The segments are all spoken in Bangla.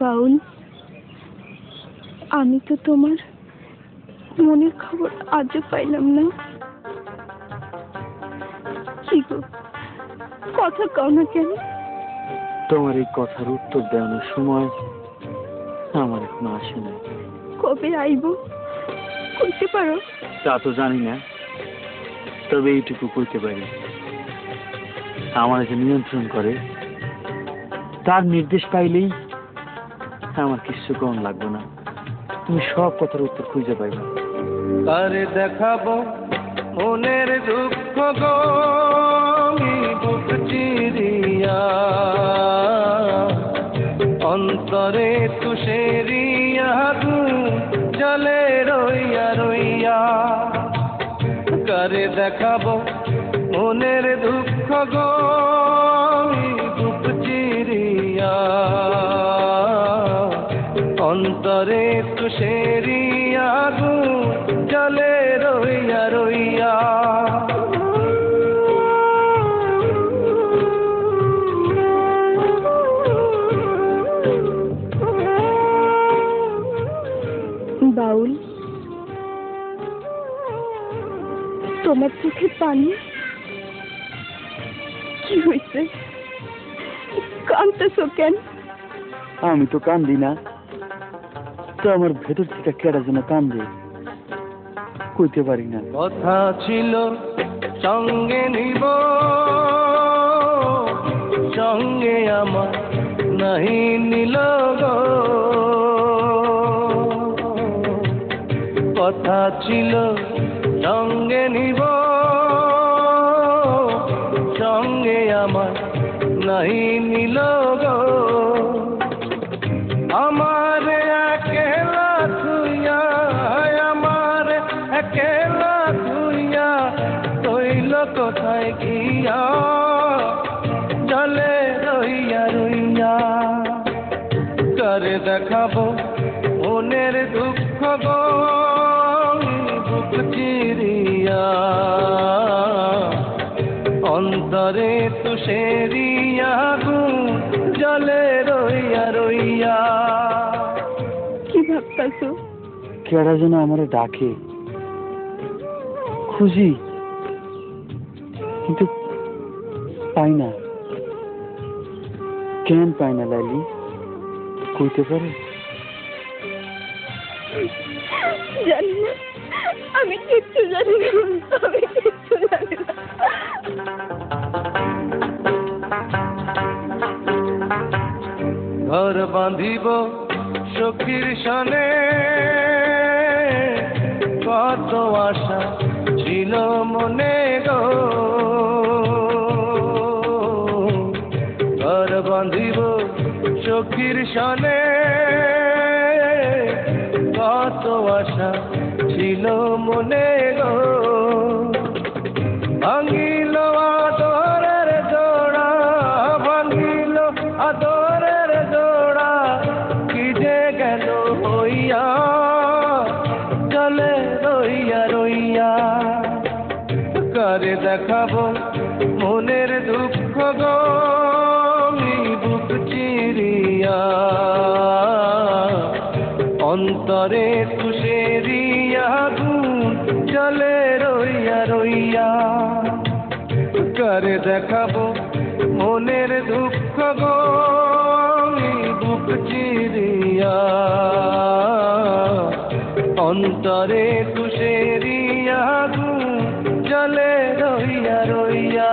বাউল। আমি তো তোমার মনের খবর আজও পাইলাম না। কি গো কথা কও না কেন? তোমার এই কথার উত্তর দেওয়ানোর সময় আমার এখনও আসে না কবে আইব? কইতে পারো? তা তো জানি না তবে এইটুকু কইতে পারি। আমার যে নিয়ন্ত্রণ করে তার নির্দেশ পাইলেই আমার কিছু কম লাগবে না। তুমি সব কথার উত্তর খুঁজে পাইবে। কারে দেখাবো মনের দুঃখ গো চিরিয়া। অন্তরে তুষেরিয়া জলে রইয়া রইয়া। কারে দেখাবো মনের দুঃখ গো অন্তরে তুষেরিয়া জলে রইয়া রইয়া। বাউল তোমার চোখে পানি? কি হয়েছে কাঁদতেছো কেন? আমি তো কান্দি না। তো আমার ভেতর থেকে কেডা যেন কান্দে, কইতে পারি না। কথা ছিল, সঙ্গে নিব, সঙ্গে আমার নাহি নিল কথা ছিল, সঙ্গে নিব, সঙ্গে আমার নাহি নিল গো। কোথায় গিয়া? জলে রইয়া রইয়া। করে দেখাবো মনের দুঃখ গো? বুক চিরিয়া। অন্তরে তুষেরিয়া গু জলে রইয়া রইয়া। কি ভাবতেছো? কেডা যেন আমারে ডাকে। খুঁজি। কিন্তু পাই না। কেন পাই না লাইলি কইতে পারে? জানি না। আমি কিচ্ছু জানি না আমি কিচ্ছু জানি না। ঘর বাঁধিব সখীর সনে। কত আশা ছিল মনে গো। ঘর বাঁধিব সখীর সনে। কত আশা ছিল মনে গো। ভাঙিল করে দেখাবো মনের দুঃখ গো বুক চিরিয়া অন্তরে তুষেরিয়া গুণ চলে রইয়া রইয়া। করে দেখাবো মনের দুঃখ গো বুক চিরিয়া অন্তরে তুষেরিয়া গুণ চলে রইয়া রইয়া।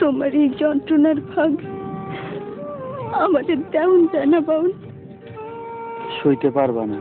তোমার এই যন্ত্রণার ভাগ আমাদের দেউন জানা বাউল সইতে পারবা না।